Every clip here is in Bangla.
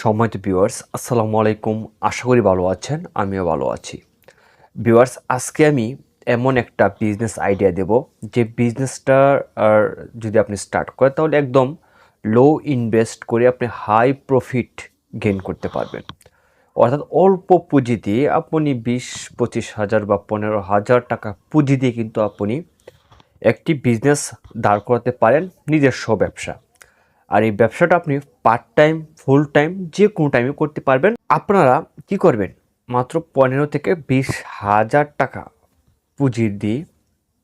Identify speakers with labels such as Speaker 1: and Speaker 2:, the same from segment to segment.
Speaker 1: সম্মানিত ভিউয়ার্স আসসালামু আলাইকুম। আশা করি ভালো আছেন, আমিও ভালো আছি। ভিউয়ার্স আজকে আমি এমন একটা বিজনেস আইডিয়া দেব, যে বিজনেসটা আর যদি আপনি স্টার্ট করেন, তাহলে একদম লো ইনভেস্ট করে আপনি হাই প্রফিট গেইন করতে পারবেন। অর্থাৎ অল্প পুঁজি দিয়ে আপনি বিশ, পঁচিশ হাজার বা পনেরো হাজার টাকা পুঁজি দিয়ে কিন্তু আপনি একটি বিজনেস দাঁড় করাতে পারেন নিজস্ব ব্যবসা। আর এই ব্যবসাটা আপনি পার্ট টাইম ফুল টাইম যে কোনো টাইমে করতে পারবেন। আপনারা কি করবেন? মাত্র পনেরো থেকে বিশ হাজার টাকা পুঁজি দিয়ে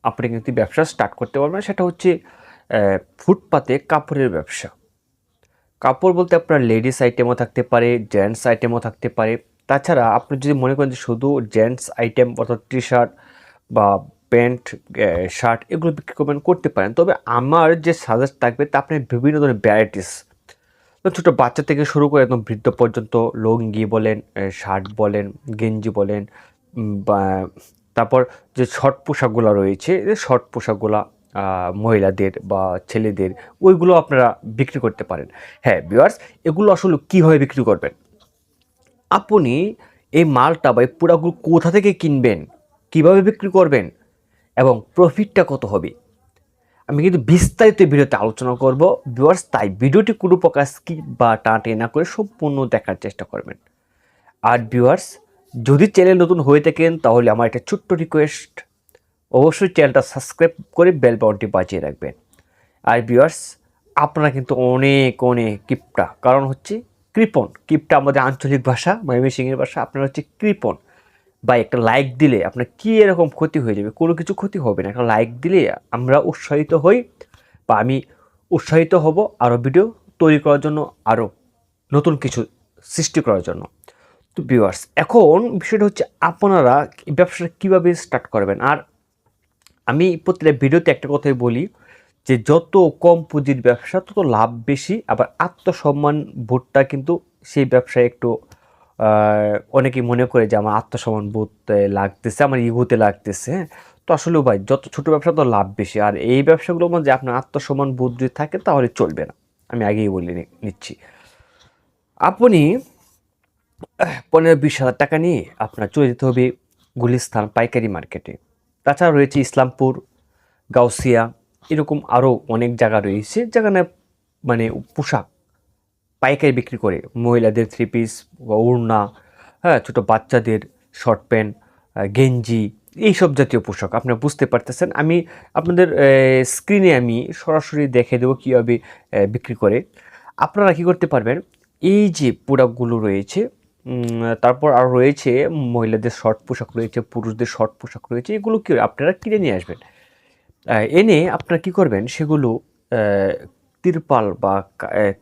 Speaker 1: আপনি কিন্তু ব্যবসা স্টার্ট করতে পারবেন। সেটা হচ্ছে ফুটপাতে কাপড়ের ব্যবসা। কাপড় বলতে আপনার লেডিস আইটেমও থাকতে পারে জেন্টস আইটেমও থাকতে পারে। তাছাড়া আপনি যদি মনে করেন যে শুধু জেন্টস আইটেম অর্থাৎ টি শার্ট বা প্যান্ট শার্ট এগুলো বিক্রি করবেন, করতে পারেন। তবে আমার যে সাজেস্ট থাকবে তা আপনি বিভিন্ন ধরনের ভ্যারাইটিস ছোটো বাচ্চা থেকে শুরু করে একদম বৃদ্ধ পর্যন্ত লুঙ্গি বলেন শার্ট বলেন, গেঞ্জি বলেন তারপর যে শর্ট পোশাকগুলো রয়েছে শর্ট পোশাকগুলো মহিলাদের বা ছেলেদের, ওইগুলো আপনারা বিক্রি করতে পারেন। হ্যাঁ বিয়ার্স এগুলো আসলে কীভাবে বিক্রি করবেন? আপনি এই মালটা বা এই পুরাগুলো কোথা থেকে কিনবেন? কীভাবে বিক্রি করবেন? এবং প্রফিটটা কত হবে? আমি কিন্তু বিস্তারিত ভিডিওতে আলোচনা করব। ভিউয়ার্স তাই ভিডিওটি কোনো প্রকার স্কিপ বা টাটে না করে সম্পূর্ণ দেখার চেষ্টা করবেন। আর ভিউয়ার্স যদি চ্যানেল নতুন হয়ে থাকেন, তাহলে আমার একটা ছোট্ট রিকোয়েস্ট অবশ্যই চ্যানেলটা সাবস্ক্রাইব করে বেল বাটনটি বাজিয়ে রাখবেন। আর ভিউয়ার্স আপনারা কিন্তু অনেক অনেক কিপটা কারণ হচ্ছে কৃপন কিপটা আমাদের আঞ্চলিক ভাষা, ময়মনসিংহের ভাষা, আপনারা হচ্ছে কৃপন বা একটা লাইক দিলে আপনার কী এরকম ক্ষতি হয়ে যাবে? কোনো কিছু ক্ষতি হবে না। একটা লাইক দিলে আমরা উৎসাহিত হই বা আমি উৎসাহিত হব আরও ভিডিও তৈরি করার জন্য আরও নতুন কিছু সৃষ্টি করার জন্য। তো ভিউয়ার্স এখন বিষয়টা হচ্ছে আপনারা ব্যবসাটা কীভাবে স্টার্ট করবেন? আর আমি প্রতিটা ভিডিওতে একটা কথাই বলি যে যত কম পুঁজির ব্যবসা, তত লাভ বেশি, আবার আত্মসম্মান বোধটা কিন্তু সেই ব্যবসায় একটু অনেকেই মনে করে যে আমার আত্মসম্মান বোধ লাগতেছে, আমার ইগোতে লাগতেছে হ্যাঁ? তো আসলে ভাই, যত ছোট ব্যবসা তো লাভ বেশি। আর এই ব্যবসাগুলোর মধ্যে আপনার আত্মসম্মান বোধ যদি থাকে তাহলে চলবে না। আমি আগেই বলে নিচ্ছি। আপনি পনেরো বিশ হাজার টাকা নিয়ে আপনার চলে যেতে হবে গুলিস্তান পাইকারি মার্কেটে। তাছাড়া রয়েছে ইসলামপুর, গাউসিয়া, এরকম আরও অনেক জায়গা রয়েছে যেখানে মানে পোশাক পাইকারি বিক্রি করে। মহিলাদের থ্রি পিস বা ওড়না হ্যাঁ ছোটো বাচ্চাদের শর্ট প্যান্ট গেঞ্জি, এইসব জাতীয় পোশাক। আপনারা বুঝতে পারতেছেন, আমি আপনাদের স্ক্রিনে আমি সরাসরি দেখে দেবো কীভাবে বিক্রি করে। আপনারা কী করতে পারবেন, এই যে প্রোডাক্টগুলো রয়েছে তারপর আর রয়েছে মহিলাদের শর্ট পোশাক রয়েছে, পুরুষদের শর্ট পোশাক রয়েছে, এগুলো কী আপনারা কিনে নিয়ে আসবেন। এনে আপনারা কি করবেন, সেগুলো তিরপাল বা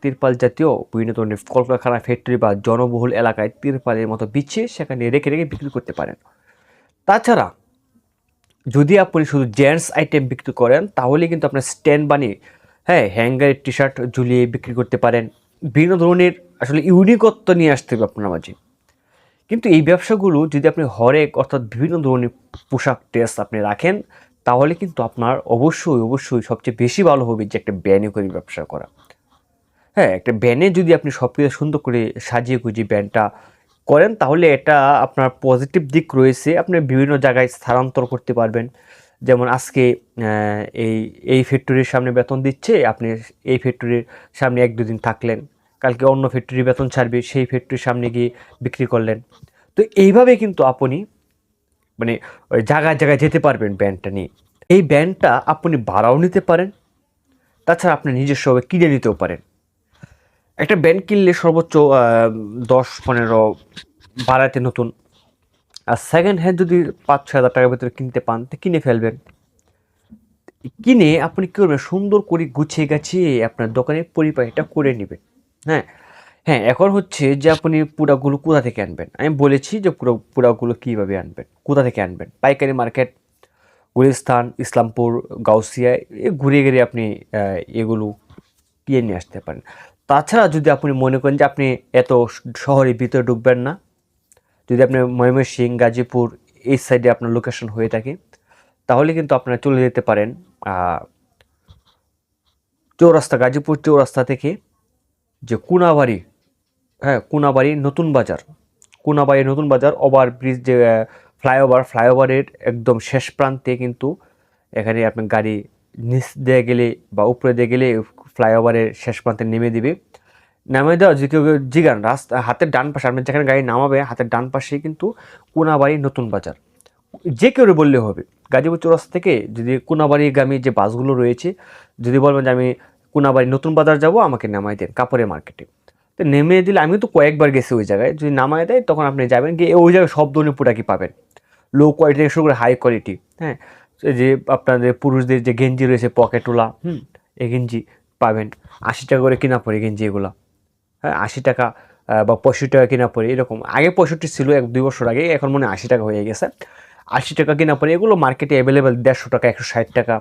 Speaker 1: তিরপাল জাতীয় বিভিন্ন ধরনের কলকারখানা ফ্যাক্টরি বা জনবহুল এলাকায় তিরপালের মতো বিছিয়ে সেখানে রেখে রেখে বিক্রি করতে পারেন। তাছাড়া যদি আপনি শুধু জেন্টস আইটেম বিক্রি করেন, তাহলে কিন্তু আপনার স্ট্যান্ড বানিয়ে হ্যাঁ হ্যাঙ্গারের টি শার্ট ঝুলিয়ে বিক্রি করতে পারেন। বিভিন্ন ধরনের আসলে ইউনিকত্ব নিয়ে আসতে হবে আপনার মাঝে। কিন্তু এই ব্যবসাগুলো যদি আপনি হরেক অর্থাৎ বিভিন্ন ধরনের পোশাক, ড্রেস আপনি রাখেন তাহলে কিন্তু আপনার অবশ্যই অবশ্যই সবচেয়ে বেশি ভালো হবে যে একটা ব্যানে করে ব্যবসা করা। হ্যাঁ একটা ব্যানে যদি আপনি সব কিছু সুন্দর করে সাজিয়ে গুজিয়ে ব্যানটা করেন, তাহলে এটা আপনার পজিটিভ দিক রয়েছে। আপনি বিভিন্ন জায়গায় স্থানান্তর করতে পারবেন। যেমন আজকে এই এই ফ্যাক্টরির সামনে বেতন দিচ্ছে, আপনি এই ফ্যাক্টরির সামনে এক দুদিন থাকলেন। কালকে অন্য ফ্যাক্টরি বেতন ছাড়বে, সেই ফ্যাক্টরির সামনে গিয়ে বিক্রি করলেন। তো এইভাবে কিন্তু আপনি মানে জায়গায় জায়গায় যেতে পারবেন ব্যান্ডটা নিয়ে। এই ব্যান্ডটা আপনি ভাড়াও নিতে পারেন, তাছাড়া আপনি নিজস্বভাবে কিনে নিতেও পারেন। একটা ব্যান্ড কিনলে সর্বোচ্চ দশ, পনেরো বাড়াতে নতুন। আর সেকেন্ড হ্যান্ড যদি পাঁচ, ছয় হাজার টাকার ভিতরে কিনতে পান, তো কিনে ফেলবেন। কিনে আপনি কী করবেন? সুন্দর করে গুছিয়ে গাছিয়ে আপনার দোকানের পরিপাটিটা করে নেবেন। হ্যাঁ হ্যাঁ এখন হচ্ছে যে আপনি পুরাগুলো কোথা থেকে আনবেন? আমি বলেছি যে পুরো, পুরাগুলো কীভাবে আনবেন? কোথা থেকে আনবেন? পাইকারি মার্কেট, গুলিস্তান, ইসলামপুর, গাউসিয়া, এ ঘুরে ঘুরে আপনি এগুলো কিনে নিয়ে আসতে পারেন। তাছাড়া যদি আপনি মনে করেন যে আপনি এত শহরের ভিতরে ঢুকবেন না, যদি আপনি ময়মনসিং, গাজীপুর, এই সাইডে আপনার লোকেশন হয়ে থাকে, তাহলে কিন্তু আপনারা চলে যেতে পারেন চৌরাস্তা, গাজীপুর চৌরাস্তা থেকে যে কুনাবাড়ি হ্যাঁ কোনাবাড়ি নতুন বাজার। কোনাবাড়ি নতুন বাজার ওভার ব্রিজ যে ফ্লাইওভার, ফ্লাইওভারের একদম শেষ প্রান্তে কিন্তু এখানে আপনার গাড়ি নিচ দিয়ে গেলে বা উপরে দিয়ে গেলে ফ্লাইওভারের শেষ প্রান্তে নেমে দিবে। নামে দেওয়া যে কেউ জিগান, রাস্তা, হাতের ডান পাশে আপনার যেখানে গাড়ি নামাবে, হাতের ডান পাশেই কিন্তু কোনাবাড়ি নতুন বাজার। যে কেউ বললে হবে, গাজীপুর চৌরাস্তা থেকে যদি কোনাবাড়িগামী যে বাসগুলো রয়েছে, যদি বলবেন যে আমি কোনাবাড়ি নতুন বাজার যাব, আমাকে নামাই দেন কাপড়ের মার্কেটে। তো নেমে দিলে আমি তো কয়েকবার গেছি ওই জায়গায়। যদি নামায় দেয় তখন আপনি যাবেন গিয়ে ওই জায়গায় সব ধরনের প্রোডাক্টই পাবেন। লো কোয়ালিটি থেকে শুরু করে হাই কোয়ালিটি হ্যাঁ? যে আপনাদের পুরুষদের যে গেঞ্জি রয়েছে পকেটোলা হুম? এই গেঞ্জি পাবেন। আশি টাকা করে কেনা পড়ে গেঞ্জি এগুলো। হ্যাঁ আশি টাকা বা পঁয়ষট্টি টাকা কেনা পড়ে, এরকম। আগে পঁয়ষট্টি ছিল, এক দুই বছর আগে, এখন মনে আশি টাকা হয়ে গেছে। আশি টাকা কেনা পড়ে, এগুলো মার্কেটে অ্যাভেলেবেল দেড়শো টাকা, একশো ষাট টাকা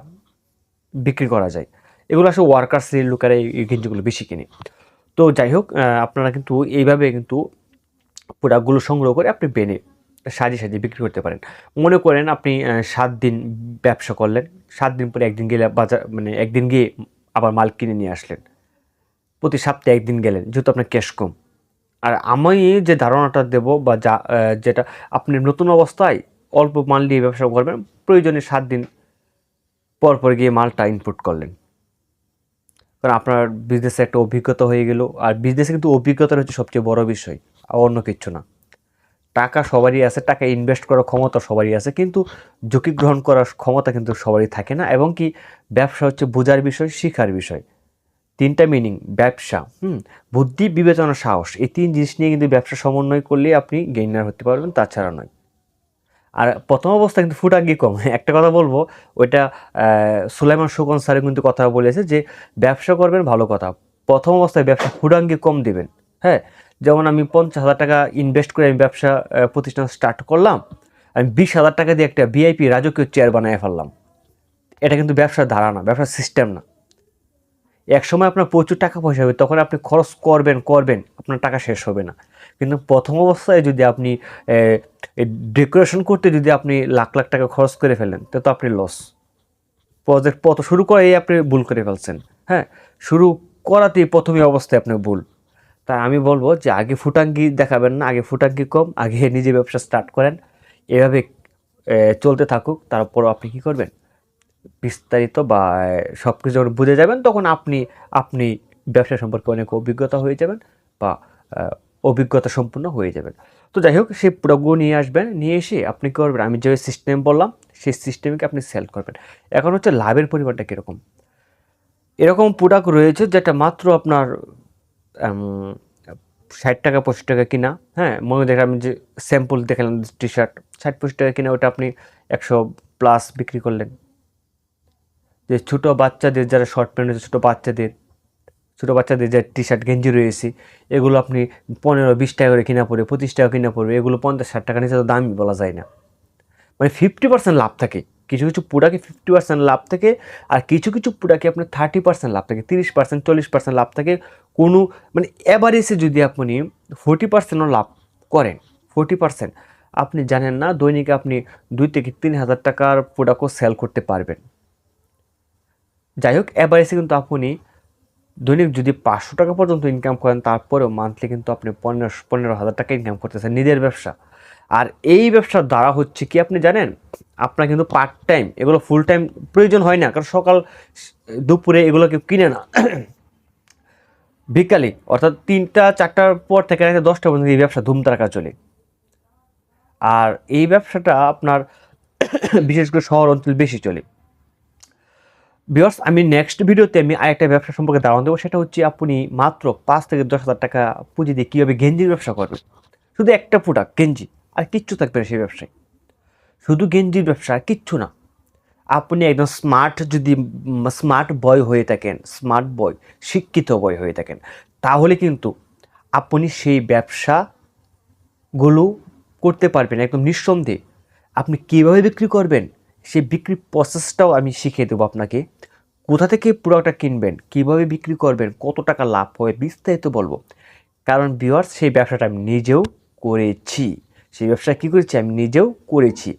Speaker 1: বিক্রি করা যায়। এগুলো আসলে ওয়ার্কার্সের লোকেরা এই গেঞ্জিগুলো বেশি কিনে। তো যাই হোক আপনারা কিন্তু এইভাবে কিন্তু প্রোডাক্টগুলো সংগ্রহ করে আপনি বেনে সাজিয়ে সাজিয়ে বিক্রি করতে পারেন। মনে করেন আপনি সাত দিন ব্যবসা করলেন, সাত দিন পরে একদিন গেলে বাজার মানে একদিন গিয়ে আবার মাল কিনে নিয়ে আসলেন। প্রতি সপ্তাহে একদিন গেলেন, যেহেতু আপনার ক্যাশ কম। আর আমি যে ধারণাটা দেব বা যা যেটা আপনি নতুন অবস্থায় অল্প মাল নিয়ে ব্যবসা করবেন, প্রয়োজনে সাত দিন পর পর গিয়ে মালটা ইনপুট করলেন। কারণ আপনার বিজনেসে একটা অভিজ্ঞতা হয়ে গেল। আর বিজনেসে কিন্তু অভিজ্ঞতার হচ্ছে সবচেয়ে বড় বিষয় অন্য কিছু না। টাকা সবারই আছে, টাকা ইনভেস্ট করার ক্ষমতা সবারই আছে, কিন্তু ঝুঁকি গ্রহণ করার ক্ষমতা কিন্তু সবারই থাকে না, এবং কি ব্যবসা হচ্ছে বোঝার বিষয়, শিখার বিষয়। তিনটা মিনিং ব্যবসা, হুম, বুদ্ধি, বিবেচনা, সাহস, এই তিন জিনিস নিয়ে কিন্তু ব্যবসা সমন্বয় করলে আপনি গেইনার হতে পারবেন, তাছাড়া নয়। আর প্রথম অবস্থা কিন্তু ফুটাঙ্গি কম। একটা কথা বলব, ওইটা সুলাইমান সুকন স্যারে কিন্তু কথা বলেছে যে ব্যবসা করবেন ভালো কথা। প্রথম অবস্থায় ব্যবসা ফুটাঙ্গি কম দিবেন হ্যাঁ? যেমন আমি পঞ্চাশ হাজার টাকা ইনভেস্ট করে আমি ব্যবসা প্রতিষ্ঠান স্টার্ট করলাম, আমি বিশ হাজার টাকা দিয়ে একটা ভিআইপি রাজকীয় চেয়ার বানিয়ে ফেললাম। এটা কিন্তু ব্যবসার ধারা না ব্যবসার সিস্টেম না। এক সময় আপনার প্রচুর টাকা পয়সা হবে, তখন আপনি খরচ করবেন করবেন, আপনার টাকা শেষ হবে না। কিন্তু প্রথম অবস্থায় যদি আপনি ডেকোরেশন করতে যদি আপনি লাখ লাখ টাকা খরচ করে ফেলেন, তো তো আপনি লস প্রজেক্ট পত শুরু করেই আপনি ভুল করে ফেলছেন। হ্যাঁ শুরু করাতেই প্রথমে অবস্থায় আপনি ভুল। তাই আমি বলব যে আগে ফুটাঙ্গি দেখাবেন না, আগে ফুটাঙ্গি কম, আগে নিজে ব্যবসা স্টার্ট করেন। এভাবে চলতে থাকুক তারপর আপনি কি করবেন? বিস্তারিত বা সব কিছু যখন বুঝে যাবেন, তখন আপনি আপনি ব্যবসা সম্পর্কে অনেক অভিজ্ঞতা হয়ে যাবেন বা অভিজ্ঞতা সম্পূর্ণ হয়ে যাবেন। তো যাই হোক, সেই প্রোডাক্টগুলো নিয়ে আসবেন, নিয়ে এসে আপনি কী করবেন? আমি যে সিস্টেম বললাম, সেই সিস্টেমকে আপনি সেল করবেন? এখন হচ্ছে লাভের পরিমাণটা কীরকম? এরকম প্রোডাক্ট রয়েছে যেটা মাত্র আপনার ষাট টাকা, পঁচিশ টাকা কিনা হ্যাঁ? মনে দেখে আমি যে স্যাম্পল দেখালাম টি শার্ট ষাট, পঁচিশ টাকা কিনা, ওটা আপনি একশো প্লাস বিক্রি করলেন। যে ছোটো বাচ্চাদের যারা শর্ট প্যান্ট রয়েছে, ছোটো বাচ্চাদের ছোটো বাচ্চাদের যে টি শার্ট গেঞ্জি রয়েছে, এগুলো আপনি পনেরো, বিশ টাকা করে কিনা পড়বে, পঁচিশ টাকা কিনা পড়বে, এগুলো পঞ্চাশ ষাট টাকা নিচে তো দামই বলা যায় না। মানে ফিফটি পার্সেন্ট লাভ থাকে। কিছু কিছু প্রোডাক্টে ফিফটি পার্সেন্ট লাভ থাকে আর কিছু কিছু প্রোডাক্টে আপনার থার্টি পার্সেন্ট লাভ থাকে, তিরিশ পার্সেন্ট চল্লিশ পার্সেন্ট লাভ থাকে। কোনো মানে এভারেজে যদি আপনি ফোর্টি পার্সেন্টও লাভ করেন ফোর্টি পার্সেন্ট আপনি জানেন না দৈনিক আপনি দুই থেকে তিন হাজার টাকার প্রোডাক্টও সেল করতে পারবেন। যাই হোক এভারেজে কিন্তু আপনি দৈনিক যদি পাঁচশো টাকা পর্যন্ত ইনকাম করেন, তারপরেও মান্থলি কিন্তু আপনি পনেরো পনেরো হাজার টাকা ইনকাম করতেছেন নিজের ব্যবসা। আর এই ব্যবসার দ্বারা হচ্ছে কি আপনি জানেন? আপনার কিন্তু পার্ট টাইম এগুলো ফুল টাইম প্রয়োজন হয় না, কারণ সকাল, দুপুরে এগুলো কেউ কিনে না। বিকালে, অর্থাৎ তিনটা, চারটার পর থেকে রাতে দশটা পর্যন্ত এই ব্যবসা ধুমতারাকা চলে। আর এই ব্যবসাটা আপনার বিশেষ করে শহর অঞ্চল বেশি চলে। বিকজ আমি নেক্সট ভিডিওতে আমি আরেকটা ব্যবসা সম্পর্কে ধারণা দেবো। সেটা হচ্ছে আপনি মাত্র পাঁচ থেকে দশ হাজার টাকা পুঁজি দিয়ে কীভাবে গেঞ্জির ব্যবসা করবেন। শুধু একটা প্রোডাক্ট গেঞ্জি, আর কিচ্ছু থাকবে না সেই ব্যবসায়। শুধু গেঞ্জির ব্যবসা, আর কিচ্ছু না। আপনি একদম স্মার্ট যদি স্মার্ট বয় হয়ে থাকেন স্মার্ট বয় শিক্ষিত বয় হয়ে থাকেন, তাহলে কিন্তু আপনি সেই ব্যবসাগুলো করতে পারবেন একদম নিঃসন্দেহে। আপনি কীভাবে বিক্রি করবেন? সেই বিক্রির প্রসেসটাও আমি শিখিয়ে দেবো আপনাকে। কোথা থেকে প্রোডাক্টটা কিনবেন, কীভাবে বিক্রি করবেন, কত টাকা লাভ হবে বিস্তারিত বলব। কারণ বিওয়ার্স সেই ব্যবসাটা আমি নিজেও করেছি। সেই ব্যবসা কী করেছি, আমি নিজেও করেছি।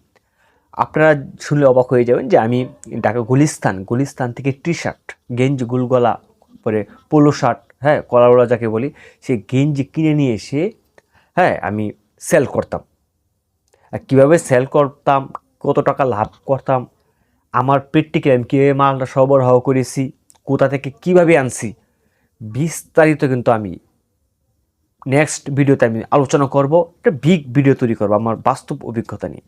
Speaker 1: আপনারা শুনলে অবাক হয়ে যাবেন যে আমি ঢাকা গুলিস্তান গুলিস্তান থেকে টি শার্ট গেঞ্জি, গুলগলা পরে পোলো শার্ট হ্যাঁ কলারওয়ালা যাকে বলি, সেই গেঞ্জি কিনে নিয়ে এসে হ্যাঁ আমি সেল করতাম। আর কীভাবে সেল করতাম কত টাকা লাভ করতাম? আমার পেটটিকে আমি কীভাবে মালটা সরবরাহ করেছি? কোথা থেকে কীভাবে আনছি? বিস্তারিত কিন্তু আমি নেক্সট ভিডিওতে আমি আলোচনা করব। একটা বিগ ভিডিও তৈরি করব আমার বাস্তব অভিজ্ঞতা নিয়ে।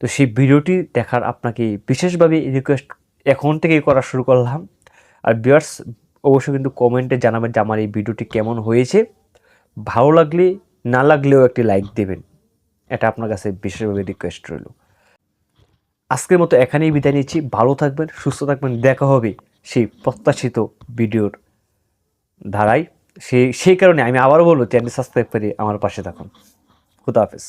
Speaker 1: তো সেই ভিডিওটি দেখার আপনাকে বিশেষভাবে রিকোয়েস্ট এখন থেকেই করা শুরু করলাম। আর বিয়ার্স অবশ্যই কিন্তু কমেন্টে জানাবেন যে আমার এই ভিডিওটি কেমন হয়েছে। ভালো লাগলে, না লাগলেও একটি লাইক দেবেন। এটা আপনার কাছে বিশেষভাবে রিকোয়েস্ট রইল। আজকের মতো এখানেই বিদায় নিচ্ছি। ভালো থাকবেন, সুস্থ থাকবেন। দেখা হবে সেই প্রত্যাশিত ভিডিওর ধারায়। সেই সেই কারণে আমি আবারও বলব চ্যানেল সাবস্ক্রাইব করে আমার পাশে থাকুন। খুদা হাফেজ।